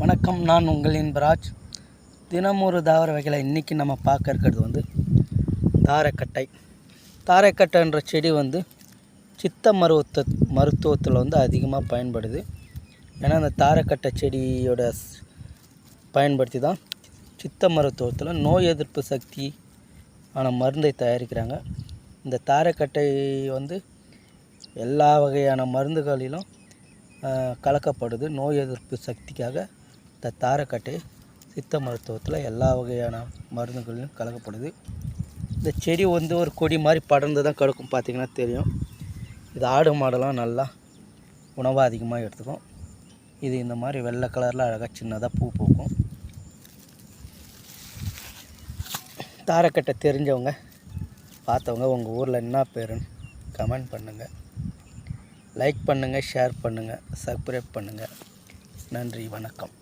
வணக்கம் நான் உங்களின் பிராஜ் தினம் ஒரு தாவர வகையில் இன்றைக்கி நம்ம பார்க்க இருக்கிறது வந்து தாரைக்கட்டை. தாரைக்கட்டைன்ற செடி வந்து சித்த மருத்துவ மருத்துவத்தில் வந்து அதிகமாக பயன்படுது. ஏன்னா அந்த தாரைக்கட்டை செடியோட பயன்படுத்தி தான் சித்த மருத்துவத்தில் நோய் எதிர்ப்பு சக்தி ஆன மருந்தை தயாரிக்கிறாங்க. இந்த தாரைக்கட்டை வந்து எல்லா வகையான மருந்துகளிலும் கலக்கப்படுது நோய் எதிர்ப்பு சக்திக்காக. இந்த தாரைக்கட்டை சித்த மருத்துவத்தில் எல்லா வகையான மருந்துகளிலும் கலக்கப்படுது. இந்த செடி வந்து ஒரு கொடி மாதிரி படர்ந்து தான் கிடக்கும் பார்த்திங்கன்னா தெரியும். இது ஆடு மாடெல்லாம் நல்லா உணவாக அதிகமாக எடுத்துக்கும். இது இந்த மாதிரி வெள்ளை கலரில் அழகாக சின்னதாக பூ பூக்கும். தாரைக்கட்டை தெரிஞ்சவங்க பார்த்தவங்க உங்கள் ஊரில் என்ன பேருன்னு கமெண்ட் பண்ணுங்கள் லைக் பண்ணுங்கள் ஷேர் பண்ணுங்கள் சப்ஸ்கிரைப் பண்ணுங்கள் நன்றி வணக்கம்.